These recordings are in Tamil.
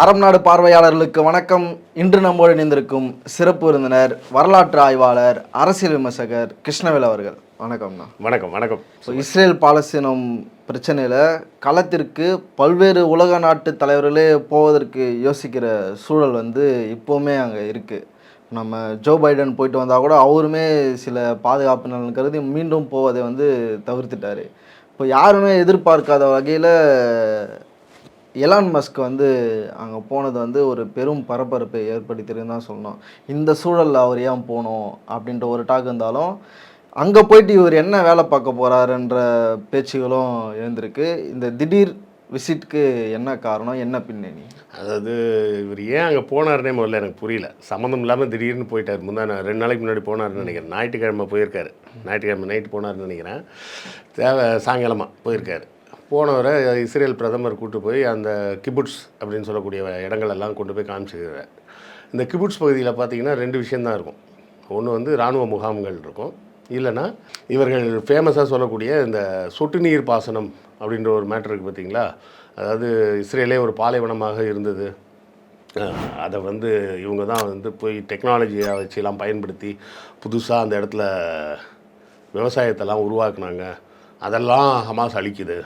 அறம் நாடு பார்வையாளர்களுக்கு வணக்கம். இன்று நம்மோடு இணைந்திருக்கும் சிறப்பு விருந்தினர் வரலாற்று ஆய்வாளர் அரசியல் விமர்சகர் கிருஷ்ணவேல் அவர்கள். வணக்கம்ண்ணா வணக்கம் வணக்கம். ஸோ இஸ்ரேல் பாலஸ்தீனம் பிரச்சனையில் களத்திற்கு பல்வேறு உலக நாட்டு தலைவர்களே போவதற்கு யோசிக்கிற சூழல் வந்து இப்போவுமே அங்கே இருக்குது நம்ம ஜோ பைடன் போயிட்டு வந்தால் கூட அவருமே சில பாதுகாப்பு நலன் கருதி மீண்டும் போவதை வந்து தவிர்த்துட்டாரு. இப்போ யாருமே எதிர்பார்க்காத வகையில் எலான் மஸ்க் வந்து அங்கே போனது வந்து ஒரு பெரும் பரபரப்பை ஏற்படுத்திருக்குன்னு தான் சொல்லணும். இந்த சூழலில் அவர் ஏன் போகணும் அப்படின்ற ஒரு டாக் இருந்தாலும் அங்கே போயிட்டு இவர் என்ன வேலை பார்க்க போகிறாருன்ற பேச்சுகளும் எழுந்திருக்கு. இந்த திடீர் விசிட்க்கு என்ன காரணம்? என்ன பின்னணி? அதாவது இவர் ஏன் அங்கே போனார்னே முதல்ல எனக்கு புரியல. சம்மந்தம் இல்லாமல் திடீர்னு போயிட்டார். முந்தா ரெண்டு நாளைக்கு முன்னாடி போனாருன்னு நினைக்கிறேன். ஞாயிற்றுக்கிழமை போயிருக்காரு. ஞாயிற்றுக்கிழமை நைட்டு போனார்னு நினைக்கிறேன். தேவை சாயங்காலமாக போயிருக்காரு. போனவரை இஸ்ரேல் பிரதமர் கூட்டு போய் அந்த கிபுட்ஸ் அப்படின்னு சொல்லக்கூடிய இடங்கள் எல்லாம் கொண்டு போய் காமிச்சிருக்கிறார். இந்த கிபுட்ஸ் பகுதியில் பார்த்தீங்கன்னா ரெண்டு விஷயந்தான் இருக்கும். ஒன்று வந்து இராணுவ முகாம்கள் இருக்கும். இல்லைன்னா இவர்கள் ஃபேமஸாக சொல்லக்கூடிய இந்த சொட்டு நீர் பாசனம் அப்படின்ற ஒரு மேட்டர் இருக்குது பார்த்தீங்களா? அதாவது இஸ்ரேலே ஒரு பாலைவனமாக இருந்தது. அதை வந்து இவங்க தான் வந்து போய் டெக்னாலஜியை வச்சுலாம் பயன்படுத்தி புதுசாக அந்த இடத்துல விவசாயத்தெல்லாம் உருவாக்குனாங்க. அதெல்லாம் ஹமாஸ் அழிக்குது.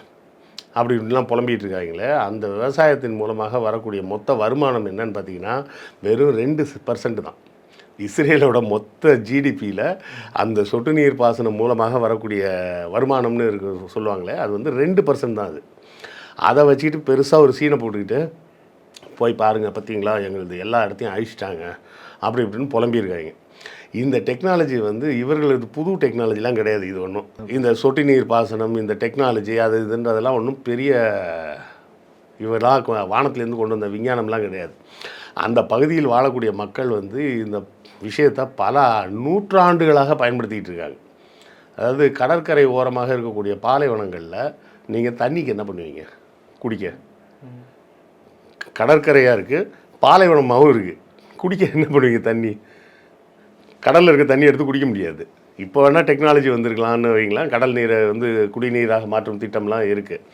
அப்படி இப்படிலாம் புலம்பிகிட்டு இருக்காங்களே அந்த விவசாயத்தின் மூலமாக வரக்கூடிய மொத்த வருமானம் என்னன்னு பார்த்தீங்கன்னா வெறும் ரெண்டு பர்சன்ட் தான். இஸ்ரேலோட மொத்த ஜிடிபியில் அந்த சொட்டு நீர் பாசனம் மூலமாக வரக்கூடிய வருமானம்னு இருக்கு சொல்லுவாங்களே அது வந்து ரெண்டு பர்சன்ட் தான் அது. அதை வச்சுக்கிட்டு பெருசாக ஒரு சீனை போட்டுக்கிட்டு போய் பாருங்கள் பார்த்தீங்களா எங்களுது எல்லா இடத்தையும் அழிச்சிட்டாங்க. அப்படி இப்படின்னு புலம்பியிருக்காங்க. இந்த டெக்னாலஜி வந்து இவர்களது புது டெக்னாலஜிலாம் கிடையாது இது ஒன்றும் இந்த சொட்டு நீர் பாசனம் இந்த டெக்னாலஜி அது இதுன்றதெல்லாம் ஒன்றும் பெரிய இவரெல்லாம் வானத்திலேருந்து கொண்டு வந்த விஞ்ஞானம்லாம் கிடையாது. அந்த பகுதியில் வாழக்கூடிய மக்கள் வந்து இந்த விஷயத்தை பல நூற்றாண்டுகளாக பயன்படுத்திக்கிட்டு இருக்காங்க. அதாவது கடற்கரை ஓரமாக இருக்கக்கூடிய பாலைவனங்களில் நீங்கள் தண்ணிக்கு என்ன பண்ணுவீங்க? குடிக்க. கடற்கரையாக இருக்குது பாலைவனமாகவும் இருக்குது குடிக்க என்ன பண்ணுவீங்க தண்ணி? கடலில் இருக்க தண்ணி எடுத்து குடிக்க முடியாது. இப்போ வேணால் டெக்னாலஜி வந்திருக்கலாம்னு வைங்களா கடல் நீரை வந்து குடிநீராக மாற்றும் திட்டம்லாம் இருக்குது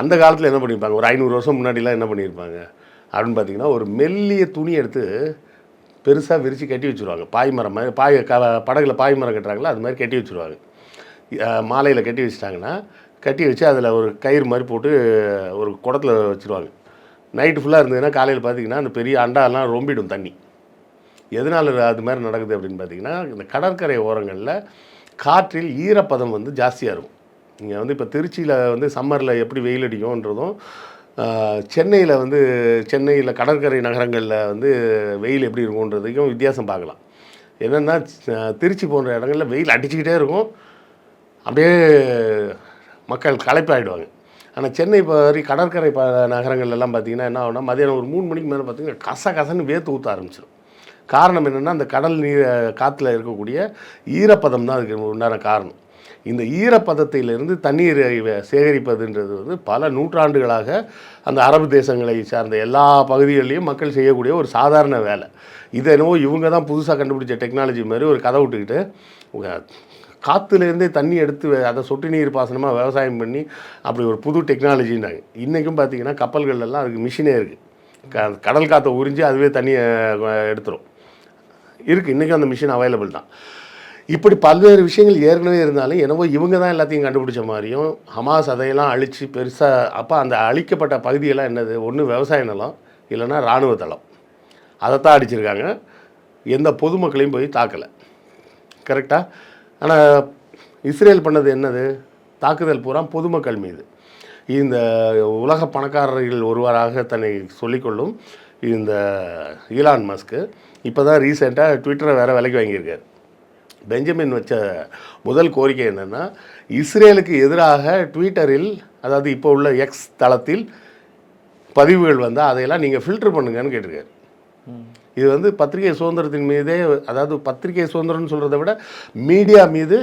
அந்த காலத்தில் என்ன பண்ணியிருப்பாங்க ஒரு ஐநூறு வருஷம் முன்னாடிலாம் என்ன பண்ணியிருப்பாங்க அப்படின்னு பார்த்தீங்கன்னா ஒரு மெல்லிய துணி எடுத்து பெருசாக விரித்து கட்டி வச்சுருவாங்க. பாய் மரம் மாதிரி பாய் க படகுல பாய் மரம் கட்டுறாங்களோ? அது மாதிரி கட்டி வச்சுருவாங்க. மாலையில் கட்டி வச்சுட்டாங்கன்னா கட்டி வச்சு அதில் ஒரு கயிறு மாதிரி போட்டு ஒரு குடத்துல வச்சுருவாங்க. நைட்டு ஃபுல்லாக இருந்ததுன்னா காலையில் பார்த்தீங்கன்னா அந்த பெரிய அண்டாலாம் ரொம்பிடும் தண்ணி. எதனால் அது மாதிரி நடக்குது அப்படின்னு பார்த்தீங்கன்னா இந்த கடற்கரை ஓரங்களில் காற்றில் ஈரப்பதம் வந்து ஜாஸ்தியாக இருக்கும். நீங்கள் வந்து இப்போ திருச்சியில் வந்து சம்மரில் எப்படி வெயில் அடிக்கும்ன்றதும் சென்னையில் வந்து சென்னையில் கடற்கரை நகரங்களில் வந்து வெயில் எப்படி இருக்கும்ன்றதுக்கும் வித்தியாசம் பார்க்கலாம். என்னென்னா திருச்சி போன்ற இடங்களில் வெயில் அடிச்சுக்கிட்டே இருக்கும். அப்படியே மக்கள் களைப்பாயிடுவாங்க. ஆனால் சென்னை வரை கடற்கரை ப நகரங்கள்லாம் பார்த்தீங்கன்னா என்ன ஆகுனா மதியானம் ஒரு மூணு மணிக்கு மேலே பார்த்தீங்கன்னா கச கசன்னு வேர்த்து ஊற்ற ஆரம்பிச்சிடும் காரணம் என்னென்னா அந்த கடல் நீர் காற்றுல இருக்கக்கூடிய ஈரப்பதம் தான் அதுக்கு உண்டான காரணம். இந்த ஈரப்பதத்திலிருந்து தண்ணீரை சேகரிப்பதுன்றது வந்து பல நூற்றாண்டுகளாக அந்த அரபு தேசங்களை சார்ந்த எல்லா பகுதிகளிலையும் மக்கள் செய்யக்கூடிய ஒரு சாதாரண வேலை. இதை என்னவோ இவங்க தான் புதுசாக கண்டுபிடிச்ச டெக்னாலஜி மாதிரி ஒரு கதை விட்டுக்கிட்டு காற்றுலேருந்தே தண்ணி எடுத்து அதை சொட்டு நீர் பாசனமாக விவசாயம் பண்ணி அப்படி ஒரு புது டெக்னாலஜின்னாங்க இன்றைக்கும் பார்த்தீங்கன்னா கப்பல்கள் எல்லாம் அதுக்கு மிஷினே இருக்குது க கடல் காற்றை உறிஞ்சி அதுவே தண்ணியை எடுத்துரும். இருக்குது இன்றைக்கும் அந்த மிஷின் அவைலபிள் தான். இப்படி பல்வேறு விஷயங்கள் ஏற்கனவே இருந்தாலும் என்னவோ இவங்க தான் எல்லாத்தையும் கண்டுபிடிச்ச மாதிரியும் ஹமாஸ் அதையெல்லாம் அழித்து பெருசாக அப்போ அந்த அழிக்கப்பட்ட பகுதியெல்லாம் என்னது? ஒன்று விவசாய நிலம் இல்லைன்னா இராணுவ தளம். அதைத்தான் அடிச்சிருக்காங்க. எந்த பொதுமக்களையும் போய் தாக்கலை. கரெக்டாக ஆனால் இஸ்ரேல் பண்ணது என்னது? தாக்குதல் பூரா பொதுமக்கள் மீது. இந்த உலக பணக்காரர்கள் ஒருவராக தன்னை சொல்லிக்கொள்ளும் இந்த ஈலான் மஸ்க்கு இப்போ தான் ரீசெண்டாக ட்விட்டரை வேறு விலைக்கு வாங்கியிருக்காரு. பெஞ்சமின் வச்ச முதல் கோரிக்கை என்னென்னா இஸ்ரேலுக்கு எதிராக ட்விட்டரில் அதாவது இப்போ உள்ள எக்ஸ் தளத்தில் பதிவுகள் வந்தால் அதையெல்லாம் நீங்கள் ஃபில்டர் பண்ணுங்கன்னு கேட்டிருக்காரு. இது வந்து பத்திரிகை சுதந்திரத்தின் மீதே அதாவது பத்திரிகை சுதந்திரம்னு சொல்கிறத விட மீடியா மீது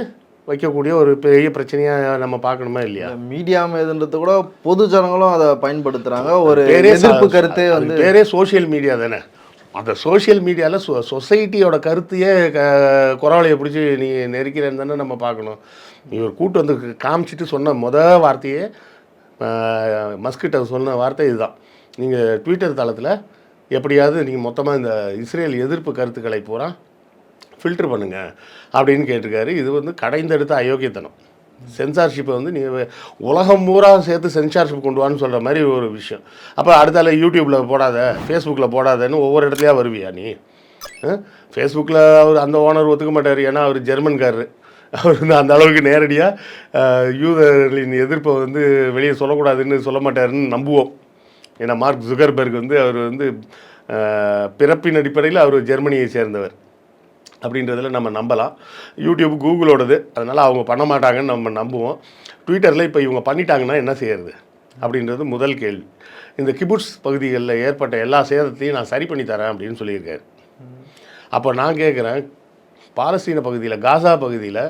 வைக்கக்கூடிய ஒரு பெரிய பிரச்சனையாக நம்ம பார்க்கணுமா இல்லையா? மீடியா மீதுன்றது கூட பொது ஜனங்களும் அதை பயன்படுத்துறாங்க. ஒரு எதிர்ப்பு கருத்தே வந்து பேரே சோஷியல் மீடியா தானே? அந்த சோஷியல் மீடியாவில் சொ சொசைட்டியோட கருத்தையே க குறவலையை பிடிச்சி நீ நெருக்கிறேன்னு தானே நம்ம பார்க்கணும். இவர் கூட்டு வந்து காமிச்சிட்டு சொன்ன முத வார்த்தையே மஸ்கிட்ட சொன்ன வார்த்தை இதுதான். நீங்கள் ட்விட்டர் தளத்தில் எப்படியாவது நீங்கள் மொத்தமாக இந்த இஸ்ரேல் எதிர்ப்பு கருத்துக்களை பூரா ஃபில்டர் பண்ணுங்க அப்படின்னு கேட்டிருக்காரு. இது வந்து கடைந்தெடுத்த அயோக்கியத்தனம். சென்சார்ஷிப்பை வந்து நீ உலகம் பூரா சேர்த்து சென்சார்ஷிப் கொண்டு வான்னு சொல்கிற மாதிரி ஒரு விஷயம். அப்போ அடுத்தால யூடியூப்பில் போடாத ஃபேஸ்புக்கில் போடாதன்னு ஒவ்வொரு இடத்துலையா வருவியா நீ? ஃபேஸ்புக்கில் அவர் அந்த ஓனர் ஒத்துக்க மாட்டார். ஏன்னா அவர் ஜெர்மன்காரர். அவர் வந்து அந்த அளவுக்கு நேரடியாக யூதர்களின் எதிர்ப்பை வந்து வெளியே சொல்லக்கூடாதுன்னு சொல்ல மாட்டாருன்னு நம்புவோம். ஏன்னா மார்க் ஜுகர்பர்க் வந்து அவர் வந்து பிறப்பின் அடிப்படையில் அவர் ஜெர்மனியை சேர்ந்தவர். அப்படின்றதுல நம்ம நம்பலாம். யூடியூப் கூகுளோடது அதனால் அவங்க பண்ண மாட்டாங்கன்னு நம்ம நம்புவோம். ட்விட்டரில் இப்போ இவங்க பண்ணிட்டாங்கன்னா என்ன செய்யறது? அப்படின்றது முதல் கேள்வி. இந்த கிபுட்ஸ் பகுதிகளில் ஏற்பட்ட எல்லா சேதத்தையும் நான் சரி பண்ணி தரேன் அப்படின்னு சொல்லியிருக்காரு. அப்போ நான் கேட்குறேன் பாலஸ்தீன பகுதியில் காசா பகுதியில்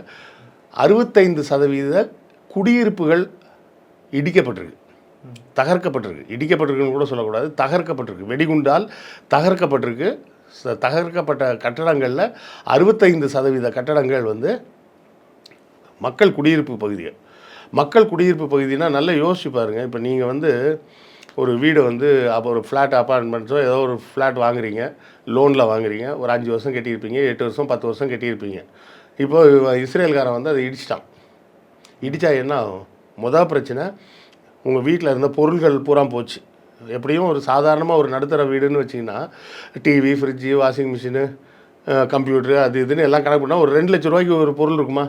அறுபத்தைந்து சதவீத குடியிருப்புகள் இடிக்கப்பட்டிருக்கு. தகர்க்கப்பட்டிருக்கு. இடிக்கப்பட்டிருக்குன்னு கூட சொல்லக்கூடாது தகர்க்கப்பட்டிருக்கு. வெடிகுண்டால் தகர்க்கப்பட்டிருக்கு. தகர்க்கப்பட்ட கட்டடங்களில் அறுபத்தைந்து சதவீத கட்டடங்கள் வந்து மக்கள் குடியிருப்பு பகுதிகள். மக்கள் குடியிருப்பு பகுதினா நல்லா யோசிச்சு பாருங்கள் இப்போ நீங்கள் வந்து ஒரு வீடு வந்து அப்போ ஒரு ஃப்ளாட் அப்பார்ட்மெண்ட்ஸோ ஏதோ ஒரு ஃப்ளாட் வாங்குறீங்க லோனில் வாங்குறீங்க ஒரு அஞ்சு வருஷம் கட்டியிருப்பீங்க எட்டு வருஷம் பத்து வருஷம் கட்டியிருப்பீங்க. இப்போ இஸ்ரேல்காரன் வந்து அதை இடிச்சிட்டான். இடித்தா என்ன ஆகும்? மொதல் பிரச்சனை உங்கள் வீட்டில் இருந்த பொருள்கள் பூரா போச்சு. எப்படியும் ஒரு சாதாரணமாக ஒரு நடுத்தர வீடுன்னு வச்சிங்கன்னா TV fridge washing machine computer அது இதுன்னு எல்லாம் கணக்கு பண்ணால் ஒரு ரெண்டு லட்ச ரூபாய்க்கு ஒரு பொருள் இருக்குமா?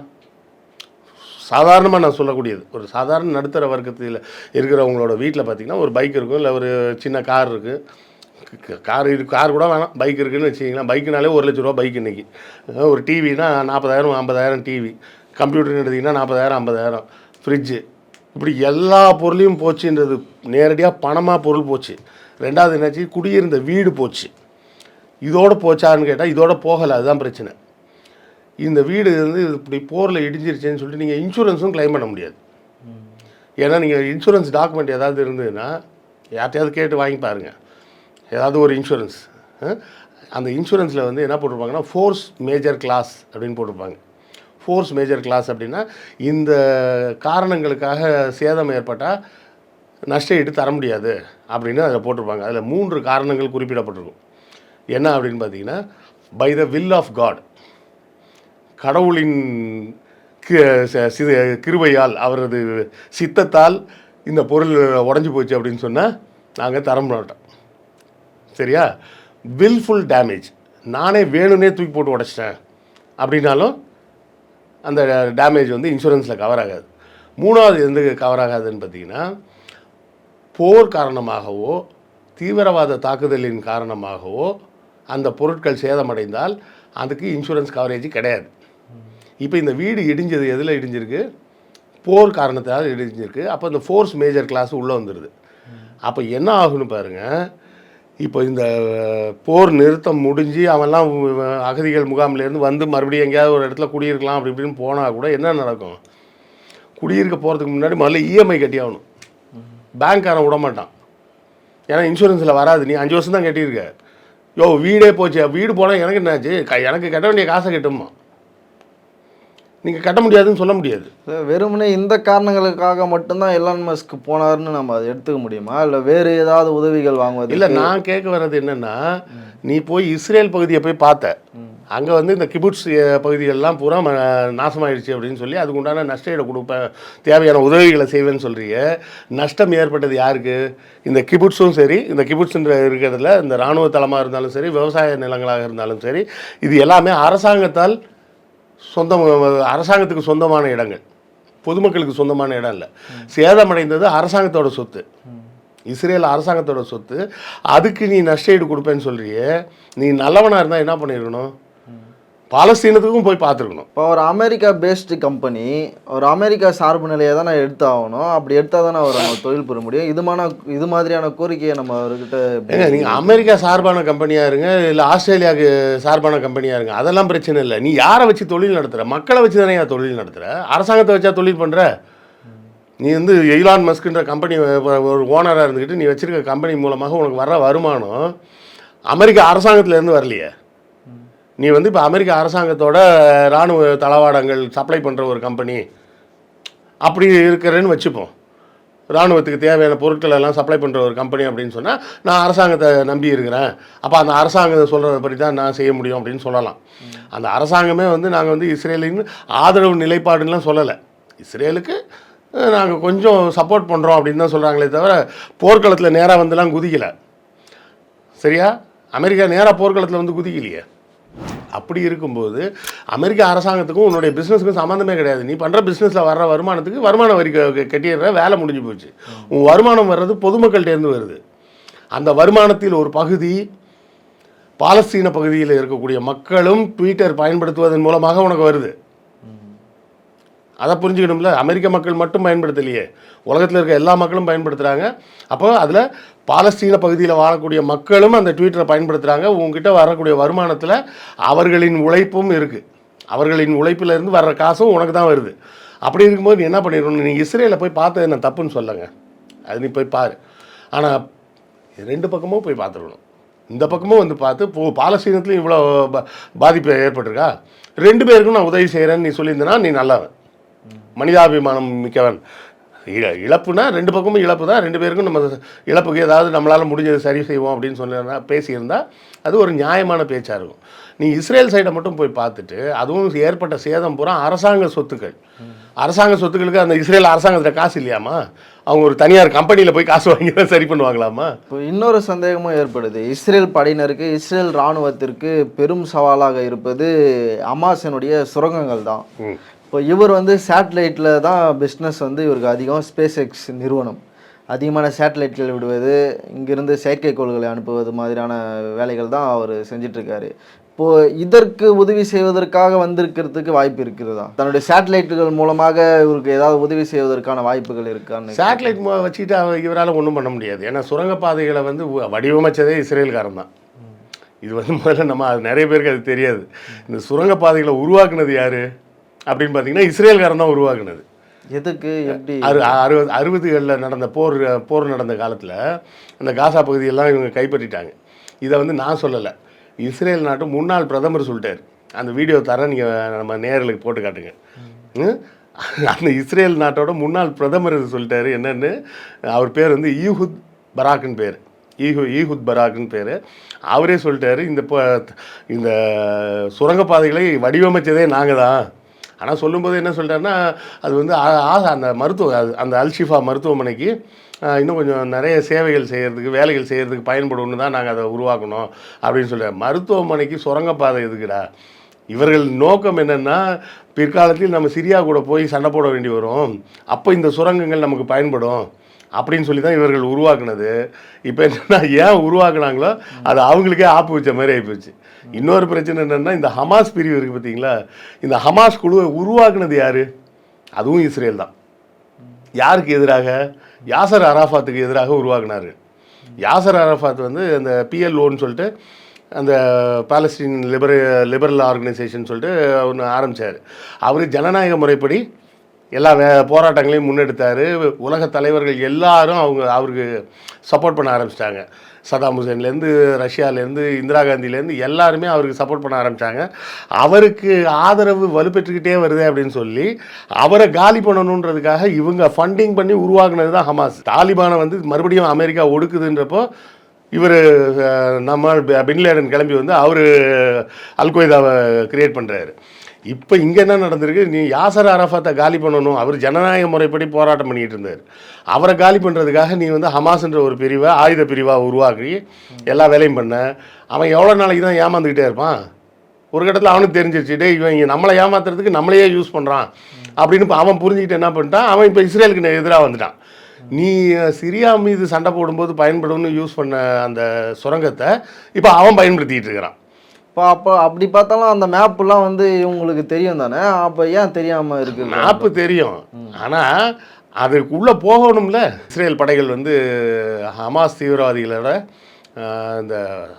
சாதாரணமாக நான் சொல்லக்கூடியது. ஒரு சாதாரண நடுத்தர வர்க்கத்தில் இருக்கிறவங்களோட வீட்டில் பார்த்தீங்கன்னா ஒரு பைக் இருக்கும் இல்லை ஒரு சின்ன கார் இருக்குது கார் இது கார் கூட வேணாம். பைக் இருக்குதுன்னு வச்சிங்கன்னா பைக்குனாலே ஒரு லட்ச ரூபா பைக் இன்றைக்கி ஒரு டிவினா நாற்பதாயிரம் ஐம்பதாயிரம் டிவி கம்ப்யூட்டர்னு எடுத்திங்கன்னா நாற்பதாயிரம் ஐம்பதாயிரம். ஃப்ரிட்ஜு இப்படி எல்லா பொருளையும் போச்சுன்றது நேரடியாக பணமாக பொருள் போச்சு. ரெண்டாவது என்னாச்சு? குடியிருந்த வீடு போச்சு. இதோடு போச்சான்னு கேட்டால் இதோட போகலை. அதுதான் பிரச்சனை. இந்த வீடு வந்து இப்படி போரில் இடிஞ்சிருச்சுன்னு சொல்லிட்டு நீங்கள் இன்சூரன்ஸும் கிளைம் பண்ண முடியாது. ஏன்னா நீங்கள் இன்சூரன்ஸ் டாக்குமெண்ட் ஏதாவது இருந்ததுன்னா யார்ட்டையாவது கேட்டு வாங்கி பாருங்க. ஏதாவது ஒரு இன்சூரன்ஸ். அந்த இன்சூரன்ஸில் வந்து என்ன போட்டிருப்பாங்கன்னா ஃபோர்ஸ் மேஜர் கிளாஸ் அப்படின்னு போட்டிருப்பாங்க. ஃபோர்ஸ் மேஜர் கிளாஸ் அப்படின்னா இந்த காரணங்களுக்காக சேதம் ஏற்பட்டால் நஷ்ட ஈடு தர முடியாது அப்படின்னு அதில் போட்டிருப்பாங்க. அதில் மூன்று காரணங்கள் குறிப்பிடப்பட்டிருக்கும். என்ன அப்படின்னு பார்த்தீங்கன்னா by the will of God கடவுளின் கி- ச- சி- அவரது சித்தத்தால் இந்த பொருள் உடஞ்சி போச்சு அப்படின்னு சொன்னால் நாங்கள் தர மாட்டோம். சரியா? வில்ஃபுல் டேமேஜ் நானே வேணும்னே தூக்கி போட்டு உடச்சிட்டேன். அப்படின்னாலும் அந்த டேமேஜ் வந்து இன்சூரன்ஸில் கவர் ஆகாது. மூணாவது எந்த கவர் ஆகாதுன்னு பார்த்தீங்கன்னா போர் காரணமாகவோ தீவிரவாத தாக்குதலின் காரணமாகவோ அந்த பொருட்கள் சேதமடைந்தால் அதுக்கு இன்சூரன்ஸ் கவரேஜ் கிடையாது. இப்போ இந்த வீடு இடிஞ்சது எதில் இடிஞ்சிருக்கு? போர் காரணத்தால் இடிஞ்சிருக்கு. அப்போ இந்த ஃபோர்ஸ் மேஜர் கிளாஸ் உள்ளே வந்துடுது அப்போ என்ன ஆகுன்னு பாருங்கள் இப்போ இந்த போர் நிறுத்தம் முடிஞ்சு அவன்லாம் அகதிகள் முகாம்லேருந்து வந்து மறுபடியும் எங்கேயாவது ஒரு இடத்துல குடியிருக்கலாம் அப்படி இப்படின்னு போனால் கூட என்ன நடக்கும்? குடியிருக்க போகிறதுக்கு முன்னாடி முதல்ல இஎம்ஐ கட்டி ஆகணும் பேங்க்காரன் விட மாட்டான் ஏன்னா இன்சூரன்ஸில் வராது. நீ அஞ்சு வருஷம் தான் கட்டியிருக்க. யோ வீடே போச்சு. வீடு போனால் எனக்கு என்னாச்சு? க- எனக்கு கட்ட வேண்டிய காசை கட்டுமா நீங்கள் கட்ட முடியாதுன்னு சொல்ல முடியாது. வெறுமனே இந்த காரணங்களுக்காக மட்டும்தான் எலான் மஸ்க் போனாருன்னு நம்ம அதை எடுத்துக்க முடியுமா? இல்லை வேறு ஏதாவது உதவிகள் வாங்குவது இல்லை நான் கேட்க வர்றது என்னன்னா நீ போய் இஸ்ரேல் பகுதியை போய் பார்த்த. அங்கே வந்து இந்த கிபுட்ஸ் பகுதிகள்லாம் பூரா நாசமாயிடுச்சு அப்படின்னு சொல்லி அதுக்கு உண்டான நஷ்ட ஈடு கொடுப்பேன் தேவையான உதவிகளை செய்வேன்னு சொல்றிய நஷ்டம் ஏற்பட்டது யாருக்கு? இந்த கிபுட்ஸும் சரி இந்த கிபுட்ஸ்ன்ற இருக்கிறதுல இந்த இராணுவ தளமாக இருந்தாலும் சரி விவசாய நிலங்களாக இருந்தாலும் சரி இது எல்லாமே அரசாங்கத்தால் சொந்தம் அரசாங்கத்துக்கு சொந்தமான இடங்கள். பொதுமக்களுக்கு சொந்தமான இடம் இல்லை. சேதமடைந்தது அரசாங்கத்தோட சொத்து. இஸ்ரேல் அரசாங்கத்தோட சொத்து. அதுக்கு நீ நஷ்ட ஈடு கொடுப்பேன்னு சொல்றியே. நீ நல்லவனாக இருந்தால் என்ன பண்ணியிருக்கணும் பாலஸ்தீனத்துக்கும் போய் பார்த்துருக்கணும். இப்போ ஒரு அமெரிக்கா பேஸ்டு கம்பெனி ஒரு அமெரிக்கா சார்பு நிலையை தான் நான் எடுத்து ஆகணும் அப்படி எடுத்தால் தானே அவர் நம்ம தொழில் பெற முடியும். இதுமான இது மாதிரியான கோரிக்கையை நம்ம அவர்கிட்ட நீங்கள் அமெரிக்கா சார்பான கம்பெனியாக இருங்க இல்லை ஆஸ்திரேலியாவுக்கு சார்பான கம்பெனியாக இருங்க. அதெல்லாம் பிரச்சனை இல்லை. நீ யாரை வச்சு தொழில் நடத்துகிற மக்களை வச்சு தானே தொழில் நடத்துகிற அரசாங்கத்தை வச்சா தொழில் பண்ணுற நீ வந்து எய்லான் மஸ்குன்ற கம்பெனி ஒரு ஓனராக இருந்துக்கிட்டு நீ வச்சிருக்க கம்பெனி மூலமாக உனக்கு வர வருமானம் அமெரிக்க அரசாங்கத்திலேருந்து வரலையே. நீ வந்து இப்போ அமெரிக்க அரசாங்கத்தோட இராணுவ தளவாடங்கள் சப்ளை பண்ணுற ஒரு கம்பெனி அப்படி இருக்கிறேன்னு வச்சுப்போம். இராணுவத்துக்கு தேவையான பொருட்கள் எல்லாம் சப்ளை பண்ணுற ஒரு கம்பெனி அப்படின்னு சொன்னால் நான் அரசாங்கத்தை நம்பி இருக்கிறேன். அப்போ அந்த அரசாங்கத்தை சொல்கிறத படி தான் நான் செய்ய முடியும் அப்படின்னு சொல்லலாம். அந்த அரசாங்கமே வந்து நாங்கள் வந்து இஸ்ரேலின் ஆதரவு நிலைப்பாடுலாம் சொல்லலை. இஸ்ரேலுக்கு நாங்கள் கொஞ்சம் சப்போர்ட் பண்ணுறோம் அப்படின்னு தான் சொல்கிறாங்களே தவிர போர்க்களத்தில் நேராக வந்துலாம் குதிக்கலை. சரியா? அமெரிக்கா நேராக போர்க்களத்தில் வந்து குதிக்கலையே. அப்படி இருக்கும்போது அமெரிக்க அரசாங்கத்துக்கும் உன்னுடைய பிஸ்னஸுக்கும் சம்மந்தமே கிடையாது. நீ பண்ணுற பிஸ்னஸில் வர்ற வருமானத்துக்கு வருமான வரி கட்டிடுற வேலை முடிஞ்சு போச்சு. உன் வருமானம் வர்றது பொதுமக்கள்கிட்டேருந்து வருது. அந்த வருமானத்தில் ஒரு பகுதி பாலஸ்தீன பகுதியில் இருக்கக்கூடிய மக்களும் ட்விட்டர் பயன்படுத்துவதன் மூலமாக உனக்கு வருது. அதை புரிஞ்சுக்கணும்ல. அமெரிக்க மக்கள் மட்டும் பயன்படுத்தலையே. உலகத்தில் இருக்க எல்லா மக்களும் பயன்படுத்துகிறாங்க அப்போ அதில் பாலஸ்தீன பகுதியில் வாழக்கூடிய மக்களும் அந்த ட்விட்டரை பயன்படுத்துகிறாங்க உங்ககிட்ட வரக்கூடிய வருமானத்தில் அவர்களின் உழைப்பும் இருக்குது அவர்களின் உழைப்புல இருந்து வர்ற காசும் உனக்கு தான் வருது. அப்படி இருக்கும்போது நீ என்ன பண்ணிடணும்? நீ இஸ்ரேலில் போய் பார்த்தது என்ன தப்புன்னு சொல்லுங்க. அது நீ போய் பாரு. ஆனால் ரெண்டு பக்கமும் போய் பார்த்துருக்கணும் இந்த பக்கமும் வந்து பார்த்து போ பாலஸ்தீனத்துலையும் இவ்வளோ பாதிப்பு ஏற்பட்டிருக்கா? ரெண்டு பேருக்கும் நான் உதவி செய்கிறேன்னு நீ சொல்லியிருந்தனா நீ நல்லவன். மனிதாபிமானம் மிக்கவன். இழ இழப்புனா ரெண்டு பக்கமும் இழப்பு தான். ரெண்டு பேருக்கும் நம்ம இழப்புக்கு ஏதாவது நம்மளால் முடிஞ்சது சரி செய்வோம் அப்படின்னு சொன்னா பேசியிருந்தா அது ஒரு நியாயமான பேச்சாக இருக்கும். நீ இஸ்ரேல் சைடை மட்டும் போய் பார்த்துட்டு அதுவும் ஏற்பட்ட சேதம் பூரா அரசாங்க சொத்துக்கள். அரசாங்க சொத்துக்களுக்கு அந்த இஸ்ரேல் அரசாங்கத்தில் காசு இல்லையாமா? அவங்க ஒரு தனியார் கம்பெனியில் போய் காசு வாங்கி தான் சரி பண்ணுவாங்களாமா? இப்போ இன்னொரு சந்தேகமும் ஏற்படுது. இஸ்ரேல் படையினருக்கு இஸ்ரேல் இராணுவத்திற்கு பெரும் சவாலாக இருப்பது அமாசனுடைய சுரங்கங்கள் தான். இப்போ இவர் வந்து சேட்டலைட்டில் தான் பிஸ்னஸ் வந்து இவருக்கு அதிகம் ஸ்பேஸ் எக்ஸ் நிறுவனம். அதிகமான சேட்டலைட்கள் விடுவது இங்கிருந்து செயற்கைக்கோள்களை அனுப்புவது மாதிரியான வேலைகள் தான் அவர் செஞ்சிட்ருக்காரு. இப்போது இதற்கு உதவி செய்வதற்காக வந்திருக்கிறதுக்கு வாய்ப்பு இருக்கிறதா தன்னுடைய சேட்டலைட்டுகள் மூலமாக இவருக்கு ஏதாவது உதவி செய்வதற்கான வாய்ப்புகள் இருக்கான்னு சேட்டலைட் வச்சுட்டு அவர் இவரால் ஒன்றும் பண்ண முடியாது. ஏன்னா சுரங்கப்பாதைகளை வந்து வடிவமைச்சதே இஸ்ரேல்காரன் தான் இது வந்து முதல்ல நம்ம அது நிறைய பேருக்கு அது தெரியாது. இந்த சுரங்கப்பாதைகளை உருவாக்குனது யாரு? அப்படின்னு பார்த்தீங்கன்னா இஸ்ரேல்காரன் தான் உருவாக்குனது. எதுக்கு? எப்படி? அறு அறுபது அறுபதுகளில் நடந்த போர் போர் நடந்த காலத்தில் அந்த காசா பகுதியெல்லாம் இவங்க கைப்பற்றிட்டாங்க. இதை வந்து நான் சொல்லலை. இஸ்ரேல் நாட்டு முன்னாள் பிரதமர் சொல்லிட்டார். அந்த வீடியோ தரேன் நீங்கள் நம்ம நேர்களுக்கு போட்டு காட்டுங்க? அந்த இஸ்ரேல் நாட்டோட முன்னாள் பிரதமர் சொல்லிட்டாரு. என்னன்னு? அவர் பேர் வந்து ஈஹுத் பராக்குன்னு பேர். ஈஹு ஈஹுத் பராக்குன்னு பேர். அவரே சொல்லிட்டாரு இந்த ப- இந்த சுரங்கப்பாதைகளை வடிவமைச்சதே நாங்கள் தான் ஆனால் சொல்லும்போது என்ன சொல்லிட்டாருன்னா அது வந்து ஆ- அந்த மருத்துவ அது- அந்த அல்ஷிஃபா மருத்துவமனைக்கு இன்னும் கொஞ்சம் நிறைய சேவைகள் செய்கிறதுக்கு வேலைகள் செய்கிறதுக்கு பயன்படும்னு தான் நாங்கள் அதை உருவாக்கணும் அப்படின்னு சொல்கிறேன் மருத்துவமனைக்கு சுரங்கப்பாதை எதுக்குடா? இவர்கள் நோக்கம் என்னென்னா பிற்காலத்தில் நம்ம சிரியா கூட போய் சண்டை போட வேண்டி வரும். அப்போ இந்த சுரங்கங்கள் நமக்கு பயன்படும். அப்படின்னு சொல்லி தான் இவர்கள் உருவாக்குனது. இப்போ என்னென்னா ஏன் உருவாக்குனாங்களோ அது அவங்களுக்கே ஆப்பு வச்ச மாதிரி ஆகிப்போச்சு இன்னொரு பிரச்சனை என்னென்னா இந்த ஹமாஸ் பிரிவு இருக்குது பார்த்தீங்களா இந்த ஹமாஸ் குழுவை உருவாக்குனது யார்? அதுவும் இஸ்ரேல் தான். யாருக்கு எதிராக? யாசர் அராஃபாத்துக்கு எதிராக உருவாக்குனாரு. யாசர் அராஃபாத் வந்து அந்த பிஎல்ஓன்னு சொல்லிட்டு அந்த பாலஸ்டீன் லிபர லிபரல் ஆர்கனைசேஷன் சொல்லிட்டு ஒன்று ஆரம்பித்தார் அவர் ஜனநாயக முறைப்படி எல்லா போராட்டங்களையும் முன்னெடுத்தார். உலக தலைவர்கள் எல்லாரும் அவங்க அவருக்கு சப்போர்ட் பண்ண ஆரம்பிச்சிட்டாங்க. சதாம் ஹுசேன்லேருந்து ரஷ்யாலேருந்து இந்திரா காந்திலேருந்து எல்லாருமே அவருக்கு சப்போர்ட் பண்ண ஆரம்பித்தாங்க அவருக்கு ஆதரவு வலுப்பெற்றுக்கிட்டே வருது அப்படின்னு சொல்லி அவரை காலி பண்ணணுன்றதுக்காக இவங்க ஃபண்டிங் பண்ணி உருவாக்குனது தான் ஹமாஸ். தாலிபானை வந்து மறுபடியும் அமெரிக்கா ஒடுக்குதுன்றப்போ இவர் நம்ம பின்லேடன் கிளம்பி வந்து அவர் அல்கொய்தாவை கிரியேட் பண்ணுறாரு இப்போ இங்கே என்ன நடந்திருக்கு? நீ யாசர் அரஃபாத்தை காலி பண்ணணும். அவர் ஜனநாயக முறைப்படி போராட்டம் பண்ணிகிட்டு இருந்தார். அவரை காலி பண்ணுறதுக்காக நீ வந்து ஹமாஸ்ன்ற ஒரு பிரிவை ஆயுத பிரிவாக உருவாக்கி எல்லா வேலையும் பண்ண. அவன் எவ்வளோ நாளைக்கு தான் ஏமாந்துக்கிட்டே இருப்பான்? ஒரு கட்டத்தில் அவனுக்கு தெரிஞ்சிருச்சு இவன் இங்கே நம்மளை ஏமாத்துறதுக்கு நம்மளையே யூஸ் பண்ணுறான் அப்படின்னு இப்போ அவன் புரிஞ்சுக்கிட்டு என்ன பண்ணிட்டான்? அவன் இப்போ இஸ்ரேலுக்கு எதிராக வந்துட்டான். நீ சிரியா மீது சண்டை போடும்போது பயன்படும்னு யூஸ் பண்ண அந்த சுரங்கத்தை இப்போ அவன் பயன்படுத்திக்கிட்டு இருக்கிறான். இப்போ அப்போ அப்படி பார்த்தாலும் அந்த மேப்லாம் வந்து இவங்களுக்கு தெரியும் தானே? அப்போ ஏன் தெரியாமல் இருக்கு? மேப்பு தெரியும். ஆனால் அதுக்குள்ளே போகணும்ல. இஸ்ரேல் படைகள் வந்து ஹமாஸ் தீவிரவாதிகளோட இந்த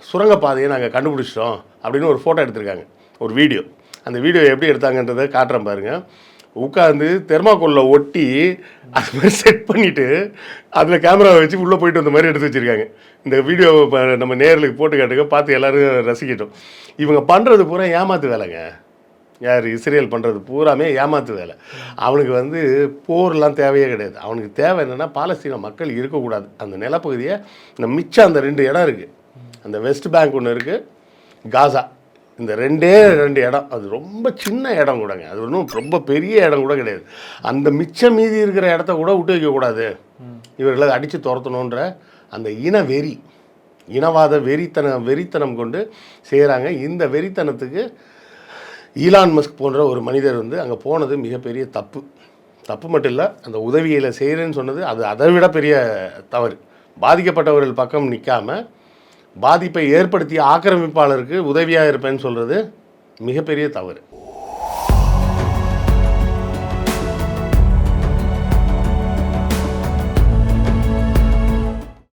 சுரங்கப்பாதையை நாங்கள் கண்டுபிடிச்சிட்டோம் அப்படின்னு ஒரு ஃபோட்டோ எடுத்திருக்காங்க. ஒரு வீடியோ அந்த வீடியோ எப்படி எடுத்தாங்கன்றதை காட்டுறேன் பாருங்கள் உட்காந்து தெர்மாக்கோலில் ஒட்டி அது மாதிரி செட் பண்ணிவிட்டு அதில் கேமராவை வச்சு உள்ளே போயிட்டு வந்த மாதிரி எடுத்து வச்சுருக்காங்க. இந்த வீடியோ நம்ம நேர்களுக்கு போட்டு கேட்டுக்க பார்த்து எல்லோரும் ரசிக்கட்டும். இவங்க பண்ணுறது பூரா ஏமாத்து வேலைங்க. யார்? இஸ்ரேல் பண்ணுறது பூராமே ஏமாத்து வேலை. அவனுக்கு வந்து போர்லாம் தேவையே கிடையாது. அவனுக்கு தேவை என்னென்னா பாலஸ்தீன மக்கள் இருக்கக்கூடாது. அந்த நிலப்பகுதியை இந்த மிச்சம் அந்த ரெண்டு இடம் இருக்குது அந்த வெஸ்ட் பேங்க் ஒன்று இருக்குது காசா. இந்த ரெண்டே ரெண்டு இடம். அது ரொம்ப சின்ன இடம் கூடங்க. அது ஒன்றும் ரொம்ப பெரிய இடம் கூட கிடையாது. அந்த மிச்சம் மீதி இருக்கிற இடத்த கூட விட்டு வைக்கக்கூடாது இவர்களை அடித்து துரத்தணுன்ற அந்த இன வெறி இனவாத வெறித்தனம் வெறித்தனம் கொண்டு செய்கிறாங்க இந்த வெறித்தனத்துக்கு ஈலான் மஸ்க் போன்ற ஒரு மனிதர் வந்து அங்கே போனது மிகப்பெரிய தப்பு. தப்பு மட்டும் இல்லை அந்த உதவியில் செய்கிறேன்னு சொன்னது அது அதை விட பெரிய தவறு. பாதிக்கப்பட்டவர்கள் பக்கம் நிற்காம பாதிப்பை ஏற்படுத்திய ஆக்கிரமிப்பாளருக்கு உதவியாக இருப்பேன்னு சொல்கிறது மிகப்பெரிய தவறு.